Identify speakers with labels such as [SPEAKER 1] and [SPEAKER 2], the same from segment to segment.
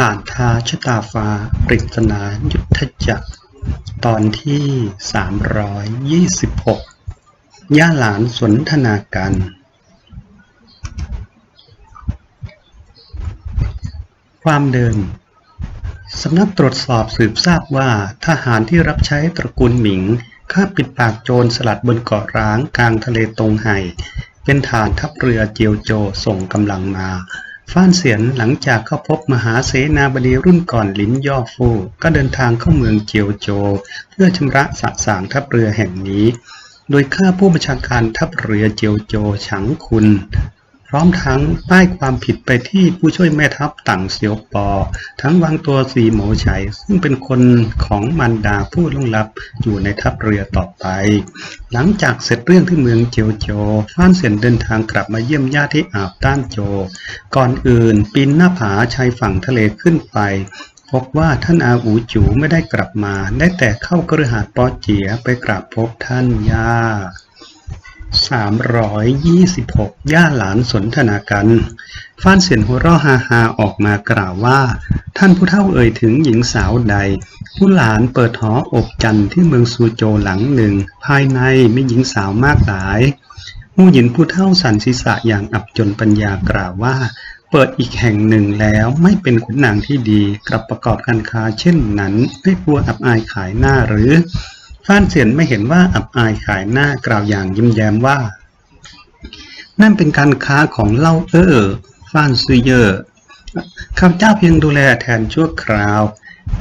[SPEAKER 1] อ่านทาชะตาฟ้า ปริศนายุทธจักร ตอนที่ 326 ย่าหลานสนทนากัน ความเดิม สำนักตรวจสอบสืบทราบว่าทหารที่รับใช้ตระกูลหมิงฆ่าปิดปากโจรสลัดบนเกาะร้างกลางทะเลตรงไห่ เป็นฐานทัพเรือเจียวโจส่งกำลังมา ฟ้านเสียนหลังจากเข้าพบมหาเสนาบดีรุ่นก่อนลินย่อฟูก็เดินทางเข้าเมืองเจียวโจเพื่อชำระสะสางทัพเรือแห่งนี้ โดยฆ่าผู้บัญชาการทัพเรือเจียวโจฉังคุณ พร้อมทั้งป้ายความผิดไปที่ผู้ช่วยแม่ทัพต่างเสียวปอ ทั้งวางตัวสีโหมชัยซึ่งเป็นคนของมันดาผู้ล่วงลับอยู่ในทัพเรือต่อไป หลังจากเสร็จเรื่องที่เมืองเจียวโจฟ้านเสียนเดินทางกลับมาเยี่ยมญาติที่อาบต้านโจ ก่อนอื่นปีนหน้าผาชายฝั่งทะเลขึ้นไปพบว่าท่านอาอูจูไม่ได้กลับมา ได้แต่เข้ากระหาดปอเจียไปกราบพบท่านย่า 326 ย่าหลานสนทนากัน ฟ้านเสียนหัวเราะฮาฮาออกมากล่าวว่า ท่านผู้เฒ่าเอ่ยถึงหญิงสาวใด ผู้หลานเปิดหออบจันที่เมืองซูโจหลังหนึ่ง ภายในมีหญิงสาวมากหลายผู้หญิงผู้เฒ่าสันศีษะอย่างอับจนปัญญากล่าวว่า เปิดอีกแห่งหนึ่งแล้วไม่เป็นขุนนางที่ดีกลับประกอบการค้าเช่นนั้น ไม่กลัวอับอายขายหน้าหรือ ฟ้านเสียนไม่เห็นว่าอับอายขายหน้ากล่าวอย่างยิ้มแย้มว่า นั่นเป็นการค้าของเล่าเออฟ้านซื้อเยอข้าพเจ้าเพียงดูแลแทนชั่วคราว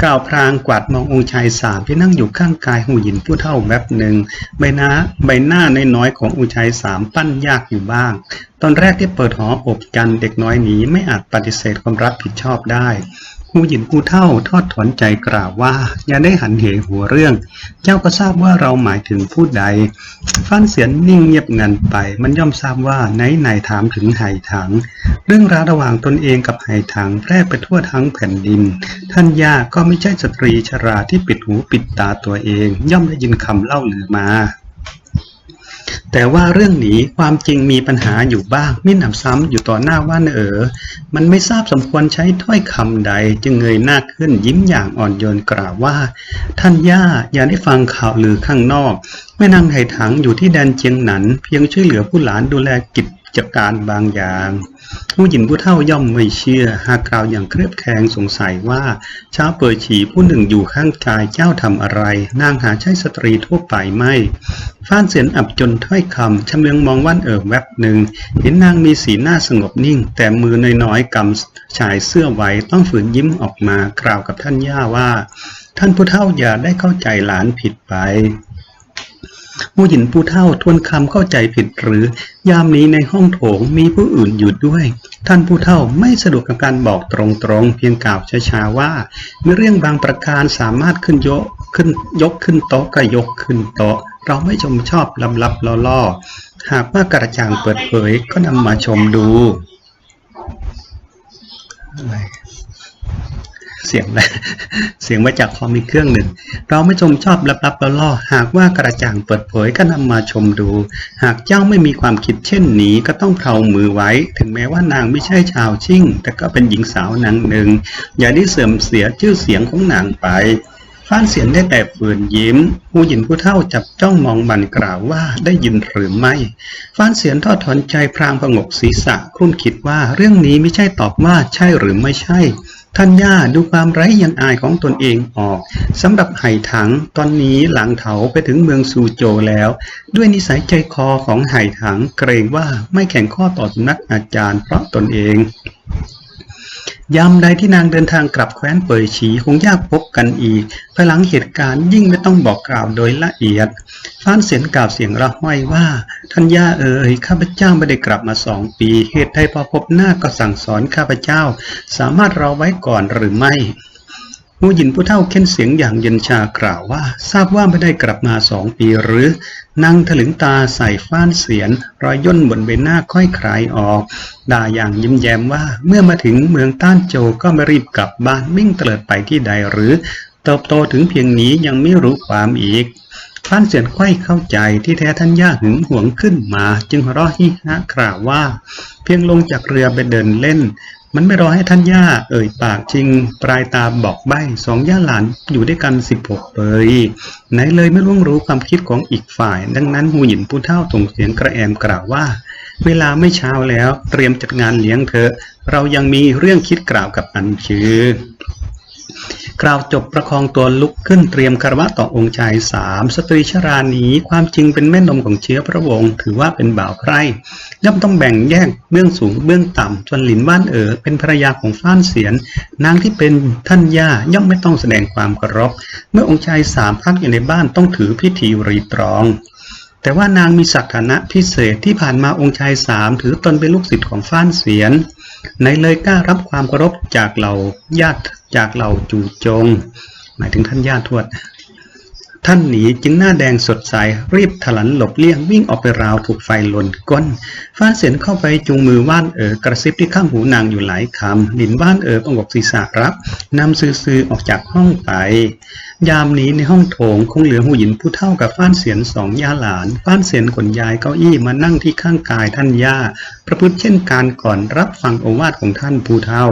[SPEAKER 1] ก้าวพรางกวาดมององค์ชายสามที่นั่งอยู่ข้างกายหูหญินผู้เท่าแวบหนึ่งใบหน้าใบหน้าในน้อยขององค์ชายสามปั้นยากอยู่บ้าง ตอนแรกที่เปิดหออบจันเด็กน้อยนี้ไม่อาจปฏิเสธความรับผิดชอบได้ หูหญินผู้เท่าทอดถอนใจกล่าวว่า อย่าได้หันเหหัวเรื่อง เจ้าก็ทราบว่าเราหมายถึงผู้ใด ฟันเสียนนิ่งเงียบงันไป มันย่อมทราบว่าไหนไหนถามถึงไหถัง เรื่องราวระหว่างตนเองกับไหถังแพร่ไปทั่วทั้งแผ่นดิน ท่านย่าก็ไม่ใช่สตรีชราที่ปิดหูปิดตาตัวเอง ย่อมได้ยินคำเล่าลือมา แต่ว่าเรื่องนี้ความจริงมีปัญหาอยู่บ้างไม่หนำซ้ำอยู่ต่อหน้าว่านเอ๋อมันไม่ทราบสมควรใช้ถ้อยคำใด จึงเงยหน้าขึ้นยิ้มอย่างอ่อนโยนกล่าวว่า ท่านย่าอย่าได้ฟังข่าวลือข้างนอกแม่นางไหถังอยู่ที่แดนเจียงหนัน เพียงช่วยเหลือผู้หลานดูแลกิจ การบางอย่าง ผู้หญิงผู้เฒ่าย่อมไม่เชื่อ หากกล่าวอย่างเครียบแข็งสงสัยว่าชาวเปิดฉีผู้หนึ่งอยู่ข้างกายเจ้าทำอะไร นางหาใช่สตรีทั่วไปไม่ ฟ้านเสียนอับจนถ้อยคำชำเลืองมองว่านเอิบแวบหนึ่ง เห็นนางมีสีหน้าสงบนิ่ง แต่มือน้อยๆกำชายเสื้อไว้ต้องฝืนยิ้มออกมากล่าวกับท่านย่าว่า ท่านผู้เฒ่าอย่าได้เข้าใจหลานผิดไป ผู้หญิงผู้เฒ่าทวนคำเข้าใจผิดหรือ ยามนี้ในห้องโถงมีผู้อื่นอยู่ด้วย ท่านผู้เฒ่าไม่สะดวกกับการบอกตรงๆ เพียงกล่าวช้าๆว่ามีเรื่องบางประการสามารถขึ้นยกขึ้นยกขึ้นโต๊ะก็ยกขึ้นโต๊ะ เราไม่ชมชอบลับๆล่อๆหากว่ากระจ่างเปิดเผยก็นำมาชมดูอะไร เสียงอะเสียงมาจากคอมีเครื่องหนึ่ง เราไม่ชมชอบลับๆล่อๆหากว่ากระจ่างเปิดเผยก็นำมาชมดู หากเจ้าไม่มีความคิดเช่นนี้ก็ต้องเพลามือไว้ ถึงแม้ว่านางไม่ใช่ชาวชิ่ง แต่ก็เป็นหญิงสาวนางหนึ่ง อย่าได้เสื่อมเสียชื่อเสียงของนางไปฟ้านเสียนได้แต่ฝืนยิ้ม ผู้หญิงผู้เฒ่าจับจ้องมองบันกล่าวว่าได้ยินหรือไม่ ฟ้านเสียนทอดถอนใจพรางผงกศีรษะครุ่นคิดว่าเรื่องนี้ไม่ใช่ตอบว่าใช่หรือไม่ใช่ ท่านย่าดูความไร้ยังอายของตนเองออกสำหรับไห่ถังตอนนี้หลังเถาไปถึงเมืองซูโจแล้ว ด้วยนิสัยใจคอของไห่ถังเกรงว่าไม่แข่งข้อต่อสุนักอาจารย์เพราะตนเอง ยามใดที่นางเดินทางกลับแคว้นเปยฉีคงยากพบกันอีกภายหลังเหตุการณ์ยิ่งไม่ต้องบอกกล่าวโดยละเอียด ฟ้านเสียนกล่าวเสียงระห้อยว่า ท่านย่าเอ๋ยข้าพเจ้าไม่ได้กลับมาสองปี เหตุใดพอพบหน้าก็สั่งสอนข้าพเจ้า สามารถรอไว้ก่อนหรือไม่ ผู้หญิงผู้เฒ่าเค้นเสียงอย่างเย็นชากล่าวว่า ทราบว่าไม่ได้กลับมาสองปีหรือนางถลึงตาใส่ฟ้านเสียน รอยย่นบนใบหน้าค่อยคลายออก ด่าอย่างยิ้มแย้มว่าเมื่อมาถึงเมืองต้านโจก็ไม่รีบกลับบ้านวิ่งเตลิดไปที่ใดหรือ เติบโตถึงเพียงนี้ยังไม่รู้ความอีกฟ้านเสียนไข้เข้าใจที่แท้ท่านย่าหึงหวงขึ้นมา จึงราะฮิฮะกล่าวว่า เพียงลงจากเรือไปเดินเล่น มันไม่รอให้ท่านย่า เอ่ยปากจริง ปลายตาบอกใบ้สองย่าหลานอยู่ด้วยกันสิบหกเลยไหนเลยไม่ร่วงรู้ความคิดของอีกฝ่าย ดังนั้นหูหยินผู้เท่าตรงเสียงกระแอมกล่าวว่า เวลาไม่เช้าแล้วเตรียมจัดงานเลี้ยงเธอ เรายังมีเรื่องคิดกล่าวกับอันชือ กล่าวจบประคองตัวลุกขึ้นเตรียมคารวะต่อองค์ชายสามสตรีชรานีความจริงเป็นแม่นมของเชื้อพระวงศ์ถือว่าเป็นบ่าวใครย่อมต้องแบ่งแยกเบื้องสูงเบื้องต่ำจนหลินบ้านเอ๋อเป็นภรรยาของฟ้านเสียน นางที่เป็นท่านย่าย่อมไม่ต้องแสดงความเคารพเมื่อองค์ชายสามพักอยู่ในบ้านต้องถือพิธีรีตรอง แต่ว่านางมีศักดิ์ฐานะพิเศษที่ผ่านมาองค์ชายสามถือตนเป็นลูกศิษย์ของฟ้านเสียน ในเลยกล้ารับความเคารพจากเหล่าญาติจากเหล่าจู่จง หมายถึงท่านญาติทวด ท่านหนีจึงหน้าแดงสดใสรีบถลันหลบเลี่ยงวิ่งออกไปราวถูกไฟลนก้นฟ้าเสียนเข้าไปจุงมือว่านเอ๋อกระซิบที่ข้างหูนางอยู่หลายคำดินว่านเอ๋อประงกศีรษะรับนำซื้อๆออกจากห้องไป ยามนี้ในห้องโถงคงเหลือหูหยินผู้เท่ากับฟ้านเสียนสองย่าหลานฟ้านเสียนขนยายเก้าอี้มานั่งที่ข้างกายท่านย่า ประพฤติเช่นการก่อนรับฟังโอวาทของท่านผู้เท่า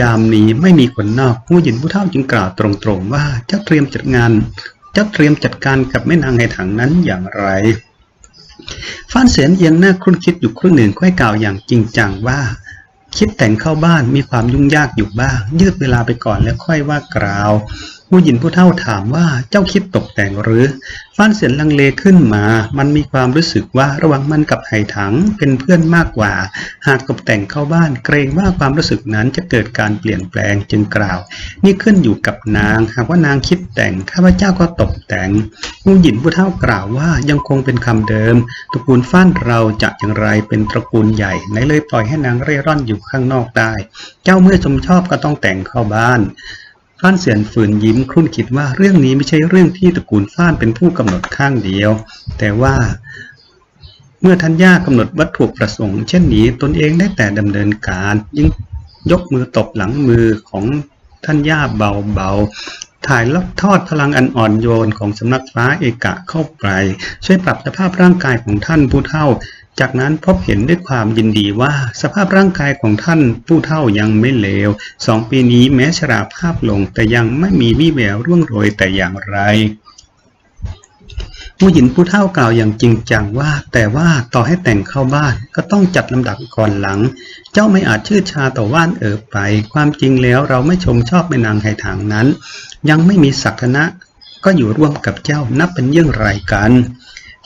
[SPEAKER 1] ยามนี้ไม่มีคนนอกผู้หญินผู้เท่าจึงกล่าวตรงๆว่าจ้าเตรียมจัดงาน จะเตรียมจัดการกับแม่นางในถังนั้นอย่างไรฟ้านเสียนเอียงหน้าครุ่นคิดอยู่ครู่หนึ่งค่อยกล่าวอย่างจริงจังว่า คิดแต่งเข้าบ้านมีความยุ่งยากอยู่บ้าง ยืดเวลาไปก่อนแล้วค่อยว่ากล่าว ผู้หญิงผู้เท่าถามว่าเจ้าคิดตกแต่งหรือ ฟ้านเสียนลังเลขึ้นมา มันมีความรู้สึกว่าระหว่างมันกับไห่ถังเป็นเพื่อนมากกว่า หากตกแต่งเข้าบ้านเกรงว่าความรู้สึกนั้นจะเกิดการเปลี่ยนแปลงจึงกล่าว นี่ขึ้นอยู่กับนาง หากว่านางคิดแต่งข้าพเจ้าก็ตกแต่ง ผู้หญิงผู้เท่ากล่าวว่ายังคงเป็นคำเดิม ตระกูลฟ้านเราจะอย่างไรเป็นตระกูลใหญ่ไหนเลยปล่อยให้นางเร่ร่อนอยู่ข้างนอกได้ เจ้าเมื่อชมชอบก็ต้องแต่งเข้าบ้าน ฟ่านเสียนฝืนยิ้มครุ่นคิดว่าเรื่องนี้ไม่ใช่เรื่องที่ตระกูลฟ่านเป็นผู้กำหนดข้างเดียว แต่ว่าเมื่อท่านย่ากำหนดวัตถุประสงค์เช่นนี้ตนเองได้แต่ดำเนินการ ยิ่งยกมือตบหลังมือของท่านย่าเบาๆ ถ่ายลอกทอดพลังอันอ่อนโยนของสำนักฟ้าเอกะเข้าไป ช่วยปรับสภาพร่างกายของท่านผู้เฒ่า จากนั้นพบเห็นด้วยความยินดีว่าสภาพร่างกายของท่านผู้เฒ่ายังไม่เลวสองปีนี้แม้ชราภาพลงแต่ยังไม่มีวี่แววร่วงโรยแต่อย่างไร ผู้หญิงผู้เฒ่ากล่าวอย่างจริงจังว่า แต่ว่าต่อให้แต่งเข้าบ้านก็ต้องจัดลำดับก่อนหลัง เจ้าไม่อาจชื่อชาต่อว่านเอ๋อไป ความจริงแล้วเราไม่ชมชอบแม่นางไห่ทางนั้น ยังไม่มีศักนะก็อยู่ร่วมกับเจ้านับเป็นเยี่ยงไรกัน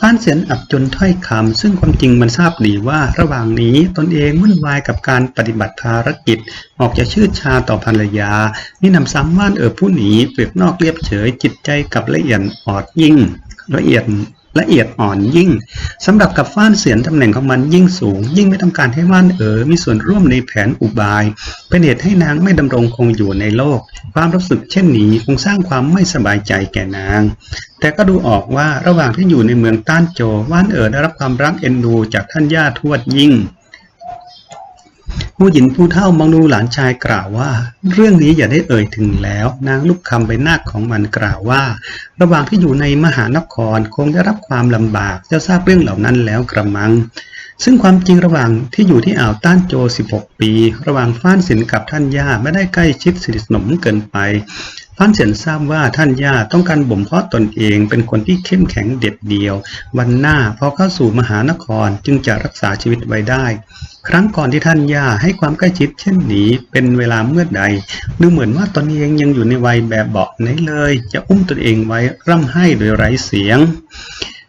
[SPEAKER 1] ฟ้านเสียนอับจนถ้อยคำซึ่งความจริงมันทราบดีว่าระหว่างนี้ตนเองวุ่นวายกับการปฏิบัติภารกิจ ออกจะชื่อชาต่อภรรยา นี่นำซ้ำว่านเออผู้หนีเปลือกนอกเรียบเฉยจิตใจกับละเอียดออดยิ่ง ละเอียดละเอียดอ่อนยิ่งสำหรับกับฟ้านเสียนตำแหน่งของมันยิ่งสูง ยิ่งไม่ต้องการให้ว่านเอ๋อมีส่วนร่วมในแผนอุบาย เป็นเหตุให้นางไม่ดำรงคงอยู่ในโลก ความรู้สึกเช่นนี้คงสร้างความไม่สบายใจแก่นาง แต่ก็ดูออกว่าระหว่างที่อยู่ในเมืองต้านโจว่านเอ๋อได้รับความรักเอ็นดูจากท่านย่าทวดยิ่ง ผู้หญิงผู้เท่ามองดูหลานชายกล่าวว่า เรื่องนี้อย่าได้เอ่ยถึงแล้ว นางลูกคำใบหน้าของมันกล่าวว่า ระหว่างที่อยู่ในมหานครคงได้รับความลำบากจะทราบเรื่องเหล่านั้นแล้วกระมัง ซึ่งความจริงระหว่างที่อยู่ที่อ่าวต้านโจ 16 ปี ระหว่างฟ้านสินกับท่านย่าไม่ได้ใกล้ชิดสนิทสนมเกินไปฟ้านเสียนทราบว่าท่านย่าต้องการบ่มเพาะตนเองเป็นคนที่เข้มแข็งเด็ดเดียว วันหน้าพอเข้าสู่มหานครจึงจะรักษาชีวิตไว้ได้ ครั้งก่อนที่ท่านย่าให้ความใกล้ชิดเช่นนี้เป็นเวลาเมื่อใด ดูเหมือนว่าตนเองยังอยู่ในวัยแบบเบาะไหนเลย จะอุ้มตนเองไว้ร่ำไห้โดยไร้เสียง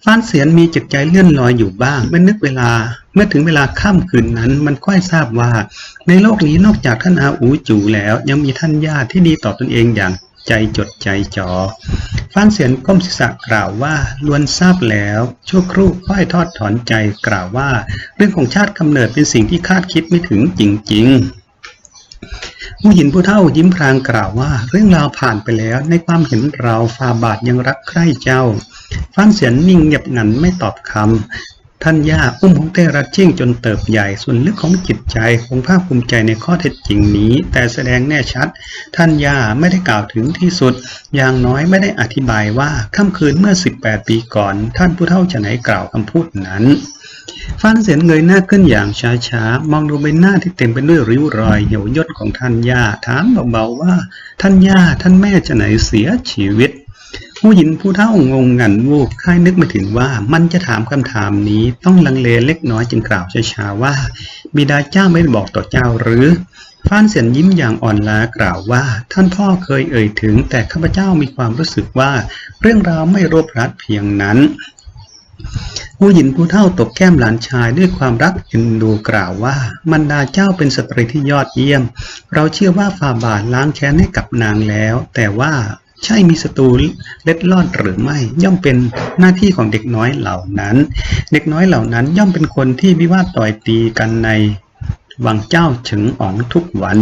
[SPEAKER 1] ฟ้านเสียนมีจิตใจเลื่อนลอยอยู่บ้าง เมื่อนึกเวลา เมื่อถึงเวลาค่ำคืนนั้น มันค่อยทราบว่า ในโลกนี้นอกจากท่านอาอูจูแล้ว ยังมีท่านญาติที่ดีต่อตนเองอย่าง ใจจดใจจ่อฟังเสียงก้มศีรษะกล่าวว่าล้วนทราบแล้วชั่วครู่ค่อยทอดถอนใจกล่าวว่า เรื่องของชาติกำเนิดเป็นสิ่งที่คาดคิดไม่ถึงจริง ๆ ผู้หญิงผู้เฒ่ายิ้มพรางกล่าวว่า เรื่องราวผ่านไปแล้วในความเห็นเราฟาบาทยังรักใคร่เจ้า ฟังเสียงนิ่งเงียบงันไม่ตอบคำ ท่านย่าอุ้มของเต้รัดจิ้งจนเติบใหญ่ ส่วนลึกของจิตใจคงภาคภูมิใจในข้อเท็จจริงนี้ แต่แสดงแน่ชัด ท่านย่าไม่ได้กล่าวถึงที่สุด อย่างน้อยไม่ได้อธิบายว่าค่ำคืนเมื่อ 18 ปีก่อน ท่านผู้เฒ่าจะไหนกล่าวคำพูดนั้นฟานเสียนเงยหน้าขึ้นอย่างช้าๆ มองดูใบหน้าที่เต็มไปด้วยริ้วรอยเหี่ยวยดของท่านย่าถามเบาๆว่า ท่านย่าท่านแม่จะไหนเสียชีวิต ผู้หญิงผู้เฒ่างงงันวูบค่ายนึกมาถึงว่ามันจะถามคำถามนี้ต้องลังเลเล็กน้อยจึงกล่าวช้าๆว่า บิดาเจ้าไม่ได้บอกต่อเจ้าหรือฟ้านเสียนยิ้มอย่างอ่อนล้ากล่าวว่า ท่านพ่อเคยเอ่ยถึง แต่ข้าพเจ้ามีความรู้สึกว่า เรื่องราวไม่รบรัดเพียงนั้น ผู้หญิงผู้เฒ่าตบแก้มหลานชายด้วยความรักเอ็นดูกล่าวว่า มันดาเจ้าเป็นสตรีที่ยอดเยี่ยม เราเชื่อว่าฝ่าบาทล้างแค้นให้กับนางแล้ว แต่ว่า ใช่มีศัตรูเล็ดลอดหรือไม่ ย่อมเป็นหน้าที่ของเด็กน้อยเหล่านั้น เด็กน้อยเหล่านั้นย่อมเป็นคนที่วิวาทต่อยตีกันในวังเจ้าถึงอ๋องทุกวัน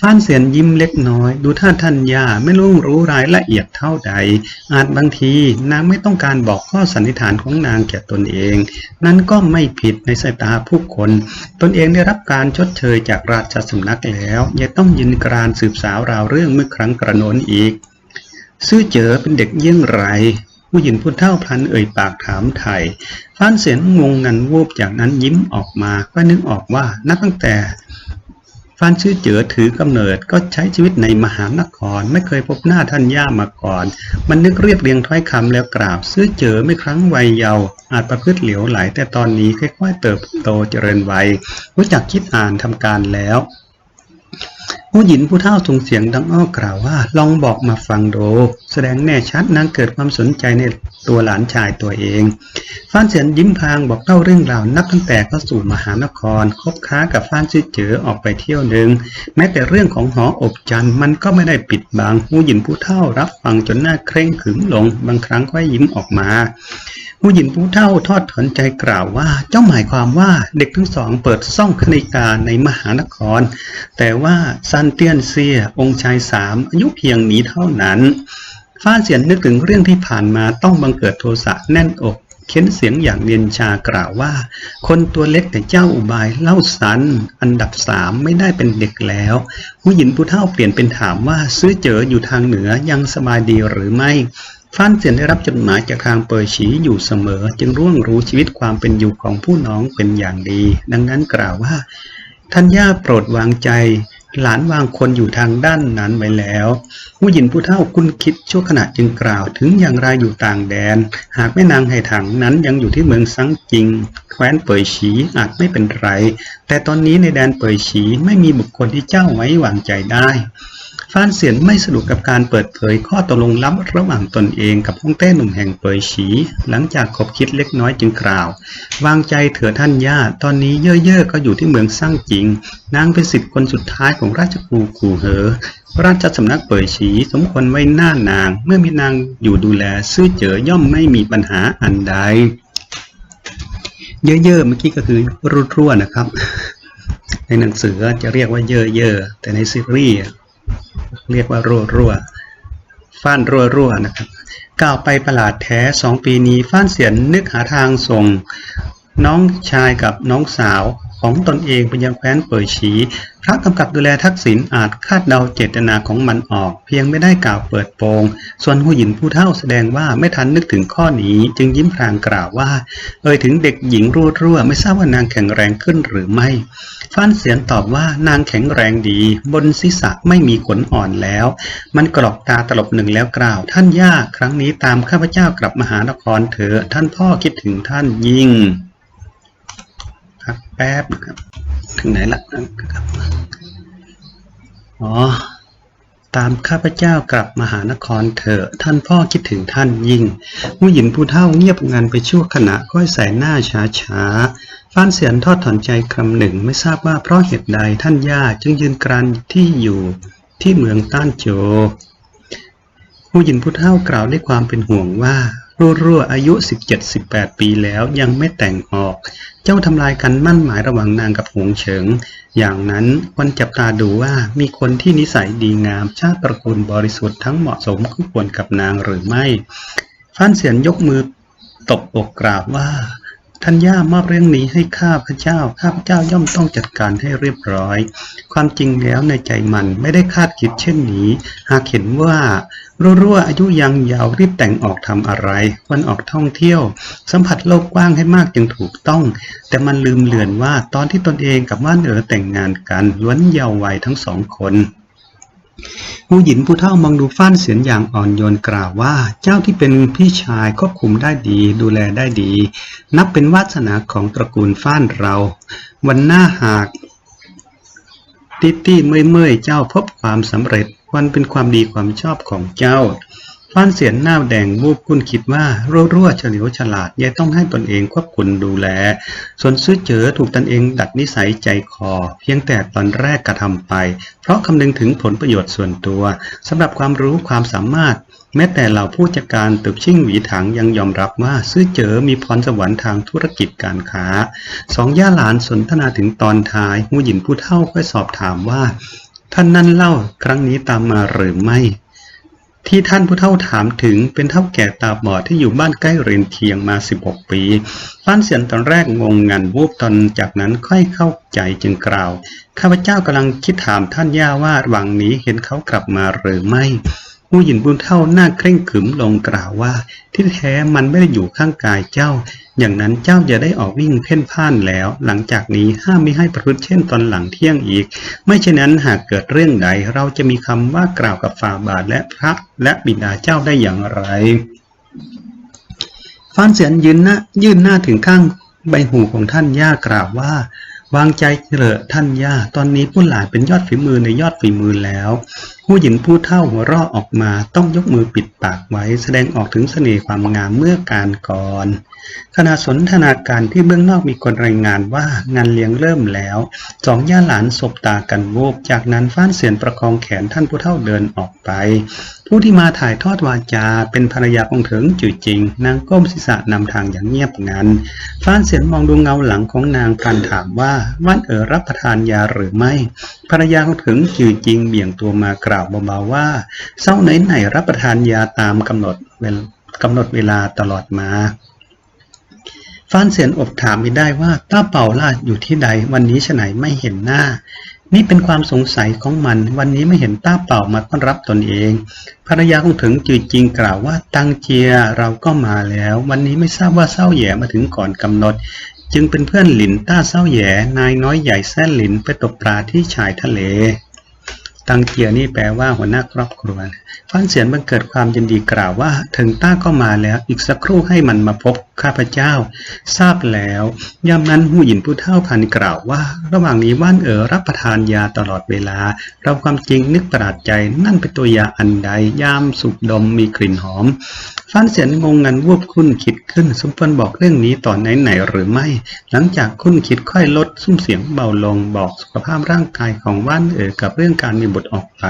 [SPEAKER 1] ฟ้านเสียนยิ้มเล็กน้อย ดูท่าท่านยาไม่รู้รู้รายละเอียดเท่าใด อาจบางทีนางไม่ต้องการบอกข้อสันนิษฐานของนางแก่ตนเอง นั่นก็ไม่ผิดในสายตาผู้คน ตนเองได้รับการชดเชยจากราชสำนักแล้วอย่าต้องยินกรานสืบสาวราวเรื่องเมื่อครั้งกระโนนอีก ซื่อเจอเป็นเด็กเยี่ยงไร ผู้หญิงผู้เท่าพลันเอ่ยปากถามไทยฟ้านเสียนงงงันวูบจากนั้นยิ้มออกมาก็นึกออกว่านับตั้งแต่ฟ้านชื่อเจ๋อถือกำเนิดก็ใช้ชีวิตในมหานครไม่เคยพบหน้าท่านย่ามาก่อน มันนึกเรียบเรียงถ้อยคำแล้วกราบซื้อเจอไม่ครั้งวัยเยาว์อาจประพฤติเหลวไหลแต่ตอนนี้ค่อยๆเติบโตเจริญวัยรู้จักคิดอ่านทำการแล้ว ผู้หญิงผู้เฒ่าส่งเสียงดังอ้อกล่าวว่า ลองบอกมาฟังดูแสดงแน่ชัดนางเกิดความสนใจในตัวหลานชายตัวเองฟ้านเสียนยิ้มพางบอกเล่าเรื่องราวนับตั้งแต่เข้าสู่มหานคร คบค้ากับฟ้านชื่อเจ๋อออกไปเที่ยวหนึ่ง แม้แต่เรื่องของหออบจันมันก็ไม่ได้ปิดบังผู้หญิงผู้เฒ่ารับฟังจนหน้าเคร่งขึมลง บางครั้งก็ยิ้มออกมาผู้หญิงผู้เฒ่าทอดถอนใจกล่าวว่า เจ้าหมายความว่าเด็กทั้งสองเปิดซ่องคณิกาในมหานคร แต่ว่าซันเตียนเซีย องค์ชายสามอายุเพียงนี้เท่านั้นฟ้าเสียนนึกถึงเรื่องที่ผ่านมาต้องบังเกิดโทสะแน่นอก เค้นเสียงอย่างเรียนชากล่าวว่า คนตัวเล็กแต่เจ้าอุบายเล่าสัน อันดับสามไม่ได้เป็นเด็กแล้ว ผู้หญิงผู้เฒ่าเปลี่ยนเป็นถามว่าซื้อเจออยู่ทางเหนือยังสบายดีหรือไม่ฟ้านเสียนได้รับจดหมายจากทางเปอร์ชีอยู่เสมอ จึงร่วงรู้ชีวิตความเป็นอยู่ของผู้น้องเป็นอย่างดี ดังนั้นกล่าวว่าท่านย่าโปรดวางใจ หลานวางคนอยู่ทางด้านนั้นไว้แล้วผู้หญิงผู้เท่าคุณคิดชั่วขณะจึงกล่าวถึงอย่างไรอยู่ต่างแดน หากแม่นางไห่ถังนั้นยังอยู่ที่เมืองซังจิง แคว้นเปยฉีอาจไม่เป็นไร แต่ตอนนี้ในแดนเปยฉีไม่มีบุคคลที่เจ้าไว้วางใจได้ ฟานเสียนไม่สะดวกกับการเปิดเผยข้อตกลงลับระหว่างตนเองกับฮ่องเต้หนุ่มแห่งเปยฉี หลังจากคบคิดเล็กน้อยจึงกล่าว วางใจเถอท่านย่าตอนนี้เย่อๆก็อยู่ที่เมืองสร้างจริง นางเป็นสิทธิ์คนสุดท้ายของราชกูกูเหอ ราชสำนักเปยฉีสมควรไว้หน้านาง เมื่อมีนางอยู่ดูแลซื่อเจอย่อมไม่มีปัญหาอันใด เย่อๆเมื่อกี้ก็คือรั่วๆนะครับ ในหนังสือจะเรียกว่าเย่อๆแต่ในซีรีส์ เรียกว่ารั่วรั่วฟ้านรั่วรั่วนะครับก้าวไปประหลาดแท้สองปีนี้ฟ้านเสียนนึกหาทางส่ง น้องชายกับน้องสาว ของตนเองไปยังแคว้นเปิดฉี พระกำกับดูแลทักษิณอาจคาดเดาเจตนาของมันออก เพียงไม่ได้กล่าวเปิดโปง ส่วนผู้หญิงผู้เฒ่าแสดงว่าไม่ทันนึกถึงข้อนี้ จึงยิ้มพรางกล่าวว่า เอ่ยถึงเด็กหญิงรั่วรั่วไม่ทราบว่านางแข็งแรงขึ้นหรือไม่ฟ้านเสียนตอบว่านางแข็งแรงดี บนศีรษะไม่มีขนอ่อนแล้ว มันกรอกตาตลบหนึ่งแล้วกล่าว ท่านย่าครั้งนี้ตามข้าพเจ้ากลับมหานครเถอะท่านพ่อคิดถึงท่านยิ่ง พักแป๊บครับถึงไหนละครับอ๋อตามข้าพเจ้ากลับมหานครเถอะท่านพ่อคิดถึงท่านยิ่งผู้หญิงผู้เฒ่าเงียบงันไปชั่วขณะค่อยใส่หน้าช้าช้าฟ้านเสียนทอดถอนใจคำหนึ่งไม่ทราบว่าเพราะเหตุใดท่านย่าจึงยืนกรานที่อยู่ที่เมืองต้านโจ ผู้หญิงผู้เฒ่ากล่าวด้วยความเป็นห่วงว่า รั่วๆอายุ 17-18 ปีแล้วยังไม่แต่งออก เจ้าทำลายกันมั่นหมายระหว่างนางกับหงเฉิง อย่างนั้นควรจับตาดูว่ามีคนที่นิสัยดีงาม ชาติตระกูลบริสุทธิ์ทั้งเหมาะสมคู่ควรกับนางหรือไม่ ฟ้านเสียนยกมือตบอกกราบว่า ท่านย่ามอบเรื่องนี้ให้ข้าพเจ้า ข้าพเจ้าย่อมต้องจัดการให้เรียบร้อย ความจริงแล้วในใจมันไม่ได้คาดคิดเช่นนี้ หากเห็นว่ารั่วๆอายุยังยาวรีบแต่งออกทำอะไรวันออกท่องเที่ยว สัมผัสโลกกว้างให้มากจึงถูกต้อง แต่มันลืมเลือนว่าตอนที่ตนเองกับว่านเอ๋อแต่งงานกันล้วนเยาว์วัยทั้งสองคน ผู้หญิงผู้เฒ่ามองดูฟ้านเสียนอย่างอ่อนโยนกล่าวว่าเจ้าที่เป็นพี่ชายควบคุมได้ดี ดูแลได้ดี นับเป็นวาสนาของตระกูลฟ้านเรา วันหน้าหากติตี้เมื่อยเมื่อยเจ้าพบความสำเร็จวันเป็นความดีความชอบของเจ้า ฟ้านเสียนหน้าแดงวูบคุณคิดว่ารั่วๆเฉลียวฉลาดยายต้องให้ตนเองควบคุมดูแล ส่วนซื้อเจอถูกตนเองดัดนิสัยใจคอ เพียงแต่ตอนแรกกระทำไป เพราะคำนึงถึงผลประโยชน์ส่วนตัวสำหรับความรู้ความสามารถ แม้แต่เหล่าผู้จัดการตึกชิ่งหวีถังยังยอมรับว่าซื้อเจอมีพรสวรรค์ทางธุรกิจการค้าสองย่าหลานสนทนาถึงตอนท้ายหูหยินผู้เฒ่าค่อยสอบถามว่าท่านนั่นเล่าครั้งนี้ตามมาหรือไม่ ที่ท่านผู้เฒ่าถามถึงเป็นเฒ่าแก่ตาบอดที่อยู่บ้านใกล้เรือนเคียงมา 16 ปีฟ้านเสียนตอนแรกงงงันวูบตอนจากนั้นค่อยเข้าใจจึงกล่าว ข้าพเจ้ากำลังคิดถามท่านย่าว่าหวังนี้เห็นเขากลับมาหรือไม่ ผู้หญิงบุญเท่าหน้าเคร่งขรึมลงกล่าวว่า ที่แท้มันไม่ได้อยู่ข้างกายเจ้า อย่างนั้นเจ้าจะได้ออกวิ่งเพ่นพ่านแล้ว หลังจากนี้ห้ามไม่ให้ประพฤติเช่นตอนหลังเที่ยงอีก ไม่เช่นนั้นหากเกิดเรื่องใด เราจะมีคำว่ากล่าวกับฝ่าบาทและพระและบิดาเจ้าได้อย่างไรฟ้านเสียนยืนหน้ายื่นหน้าถึงข้างใบหูของท่านย่ากล่าวว่าวางใจเถอะท่านย่า ตอนนี้ผู้หลานเป็นยอดฝีมือในยอดฝีมือแล้วผู้หญิงผู้เท่าหัวเราะออกมาต้องยกมือปิดปากไว้แสดงออกถึงเสน่ห์ความงามเมื่อการก่อนขณะสนทนาการที่เบื้องนอกมีคนรายงานว่างานเลี้ยงเริ่มแล้วสองย่าหลานสบตากันโวบจากนั้นฟ้านเสียนประคองแขนท่านผู้เฒ่าเดินออกไป ผู้ที่มาถ่ายทอดวาจาเป็นภรรยาของเถิงจือจริง นางก้มศีรษะนำทางอย่างเงียบงันฟ้านเสียนมองดูเงาหลังของนางพันถามว่าว่านเอ๋อรับประทานยาหรือไม่ ภรรยาของเถิงจือจริงเบี่ยงตัวมากล่าวเบาๆว่าเศร้าไหนไหนๆรับประทานยาตามกำหนดเวลกำหนดเวลาตลอดมาฟ้านเสียนอบถามไม่ได้ว่าต้าเป่าล่าอยู่ที่ใด วันนี้ฉไหนไม่เห็นหน้า นี่เป็นความสงสัยของมัน วันนี้ไม่เห็นต้าเป่ามาต้อนรับตนเอง ภรรยาของถึงจือจริงกล่าวว่าตังเจียเราก็มาแล้ว วันนี้ไม่ทราบว่าเศร้าแย่มาถึงก่อนกำหนด จึงเป็นเพื่อนหลินต้าเศร้าแย่นายน้อยใหญ่แซ่หลินไปตกปลาที่ชายทะเล ตังเกียนี่แปลว่าหัวหน้าครอบครัวฟ้านเสียนบังเกิดความยินดีกล่าวว่า ถึงต้าก็มาแล้ว อีกสักครู่ให้มันมาพบข้าพเจ้า ทราบแล้วยามนั้นหูหยินผู้เท่าพันกล่าวว่า ระหว่างนี้ว่านเอ๋อรับประทานยาตลอดเวลา เราความจริงนึกประหลาดใจนั่นเป็นตัวยาอันใดยามสูบดมมีกลิ่นหอมฟ้านเสียนงงงันวูบคุ้นคิดขึ้น สมควรบอกเรื่องนี้ต่อนไหนๆหรือไม่ หลังจากคุ้นคิดค่อยลดซุ้มเสียงเบาลงบอกสุขภาพร่างกายของว่านเอ๋อกับเรื่องการมีบทออกไป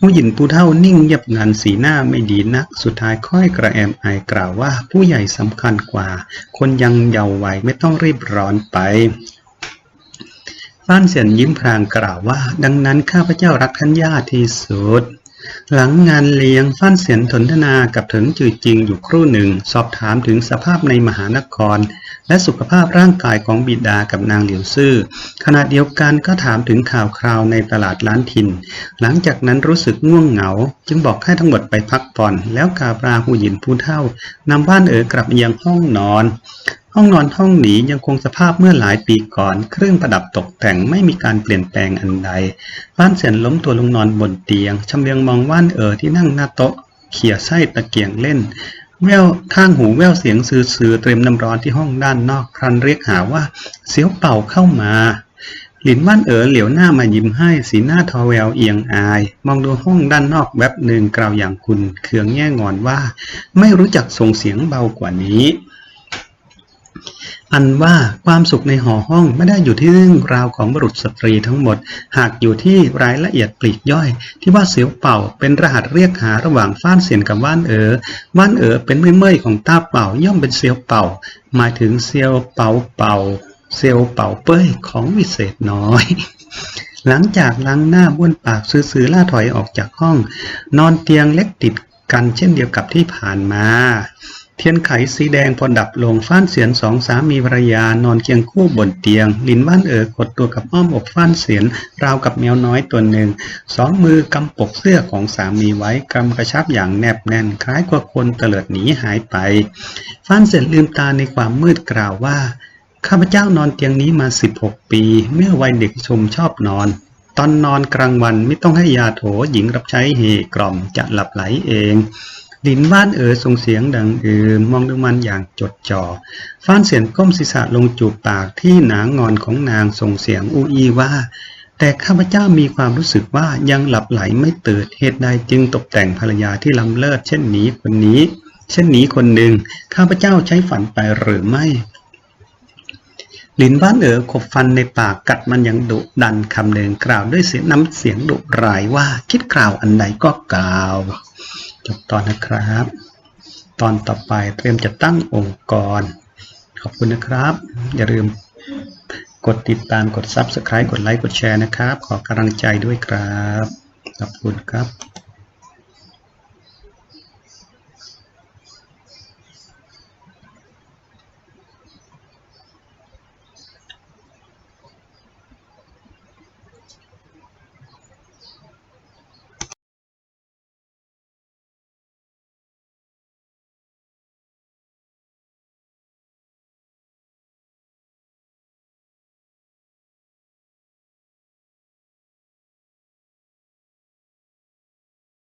[SPEAKER 1] ผู้หญิงผู้เท่านิ่งเงียบงันสีหน้าไม่ดีนัก สุดท้ายค่อยกระแอมไอกล่าวว่าผู้ใหญ่สำคัญกว่า คนยังเยาว์วัยไม่ต้องรีบร้อนไปฟ้านเสียนยิ้มพรางกล่าวว่า ดังนั้นข้าพเจ้ารักท่านย่าที่สุดหลังงานเลี้ยงฟ้านเสียนสนทนากับถึงจือจริงอยู่ครู่หนึ่ง สอบถามถึงสภาพในมหานคร และสุขภาพร่างกายของบิดากับนางเหลียวซื่อ ขณะเดียวกันก็ถามถึงข่าวคราวในตลาดล้านถิ่นหลังจากนั้นรู้สึกง่วงเหงา จึงบอกให้ทั้งหมดไปพักผ่อน แล้วกาบราหูหยินผู้เท่านำบ้านเอ๋อกลับยังห้องนอน ห้องนอนห้องนี้ยังคงสภาพเมื่อหลายปีก่อน เครื่องประดับตกแต่งไม่มีการเปลี่ยนแปลงอันใดบ้านเสียนล้มตัวลงนอนบนเตียงชำเลืองมองว่านเอ๋อที่นั่งหน้าโต๊ะเขี่ยไส้ตะเกียงเล่น แววข้างหูแววเสียงซื่อๆเตรียมน้ำร้อนที่ห้องด้านนอกครันเรียกหาว่า เสียวเป่าเข้ามา หลินว่านเอ๋อเหลียวหน้ามายิ้มให้สีหน้าทอแววเอียงอาย มองดูห้องด้านนอกแวบหนึ่งกล่าวอย่างคุณเคืองแง่งอนว่า ไม่รู้จักส่งเสียงเบากว่านี้ อันว่าความสุขในหอห้องไม่ได้อยู่ที่เรื่องราวของบุรุษสตรีทั้งหมด หากอยู่ที่รายละเอียดปลีกย่อย ที่ว่าเสียวเป่าเป็นรหัสเรียกหาระหว่างฟ้านเสียนกับว่านเอ๋อว่านเอ๋อเป็นเมื่อยๆของตาเป่าย่อมเป็นเสียวเป่า หมายถึงเซียวเป่าเป่าเซลล์เป่าเป้ยของวิเศษน้อย หลังจากล้างหน้าบ้วนปากซื้อๆล่าถอยออกจากห้อง นอนเตียงเล็กติดกันเช่นเดียวกับที่ผ่านมา ทียนไขสีแดงพอดับลงฟ้านเสียนสองสามีภรรยานอนเคียงคู่บนเตียง ลินว่านเอ๋อกดตัวกับอ้อมอกฟ้านเสียน ราวกับแมวน้อยตัวหนึ่ง สองมือกำปกเสื้อของสามีไว้กำกระชับอย่างแนบแน่นคล้ายกว่าคนเตลิดหนีหายไป ฟ้านเสียนลืมตาในความมืดกล่าวว่า ข้าพเจ้านอนเตียงนี้มา 16 ปี เมื่อวัยเด็กชมชอบนอน ตอนนอนกลางวันไม่ต้องให้ยาโถหญิงรับใช้เฮกล่อมจะหลับไหลเอง ดินบ้านเอ๋อส่งเสียงดังอือมองดูมันอย่างจดจ่อฟ้านเสียนก้มศีรษะลงจูบปากที่หนางอนของนางส่งเสียงอูอีว่า แต่ข้าพเจ้ามีความรู้สึกว่ายังหลับไหลไม่ตื่นเหตุใดจึงตกแต่งภรรยาที่ล้ำเลิศเช่นนี้คนนี้ เช่นนี้คนหนึ่งข้าพเจ้าใช้ฝันไปหรือไม่ลินบ้านเอ๋อขบฟันในปากกัดมันอย่างดุดันคำหนึ่งกล่าวด้วยเสียงน้ำเสียงดุร้ายว่าคิดกล่าวอันใดก็กล่าว จบตอนนะครับ ตอนต่อไปเตรียมจะตั้งองค์กร ขอบคุณนะครับ อย่าลืมกดติดตามกด Subscribe กดไลค์กดแชร์นะครับ ขอกำลังใจด้วยครับ ขอบคุณครับ